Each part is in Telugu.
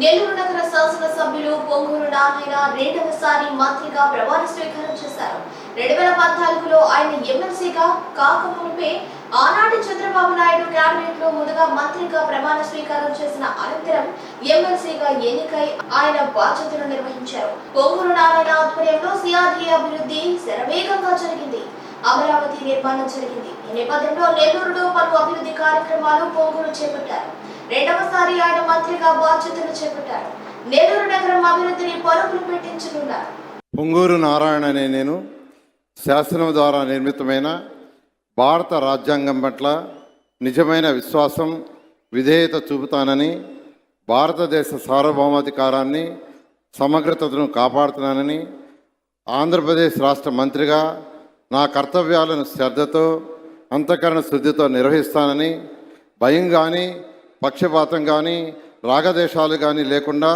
నెల్లూరు నగర శాసనసభ్యులు పొంగూరు నారాయణ రెండవసారి మంత్రిగా ప్రమాణ స్వీకారం చేశారు. రెండు వేల పద్నాలుగులో ఆయన ఎమ్మెల్సీగా కాకమునిపే ఆనాటి చంద్రబాబు నాయుడు కేబినెట్లో ముందుగా మంత్రిగా ప్రమాణ స్వీకారం చేసిన అనంతరం ఎమ్మెల్సీగా ఎన్నికై ఆయన బాధ్యతలు నిర్వహించారు. పొంగూరు నారాయణ ఆధ్వర్యంలో సిఆర్డీ అభివృద్ధి శరవేగంగా జరిగింది. అమరావతి నిర్మాణం జరిగింది. ఈ నేపథ్యంలో నెల్లూరులో పలు అభివృద్ధి కార్యక్రమాలు పొంగూరు చేపట్టారు. రెండవసారి ఆయన మంత్రిగా బాధ్యతలు చేపట్టారు. నెల్లూరు నగరం అభివృద్ధిని పరుగులు పెట్టించనున్నారు. పొంగూరు నారాయణ అనే నేను శాసనం ద్వారా నిర్మితమైన భారత రాజ్యాంగం పట్ల నిజమైన విశ్వాసం విధేయత చూపుతానని భారతదేశ సార్వభౌమాధికారాన్ని సమగ్రతను కాపాడుతున్నానని ఆంధ్రప్రదేశ్ రాష్ట్ర మంత్రిగా నా కర్తవ్యాలను శ్రద్ధతో అంతఃకరణ శుద్ధితో నిర్వహిస్తానని భయం కానీ పక్షపాతం కానీ రాగదేశాలు కానీ లేకుండా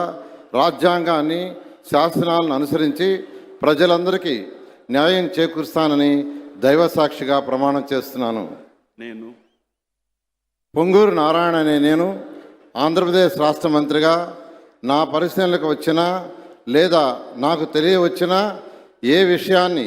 రాజ్యాంగాన్ని శాసనాలను అనుసరించి ప్రజలందరికీ న్యాయం చేకూరుస్తానని దైవసాక్షిగా ప్రమాణం చేస్తున్నాను. నేను పొంగూరు నారాయణ అనే నేను ఆంధ్రప్రదేశ్ రాష్ట్ర మంత్రిగా నా పరిశీలనకు వచ్చినా లేదా నాకు తెలియవచ్చినా ఏ విషయాన్ని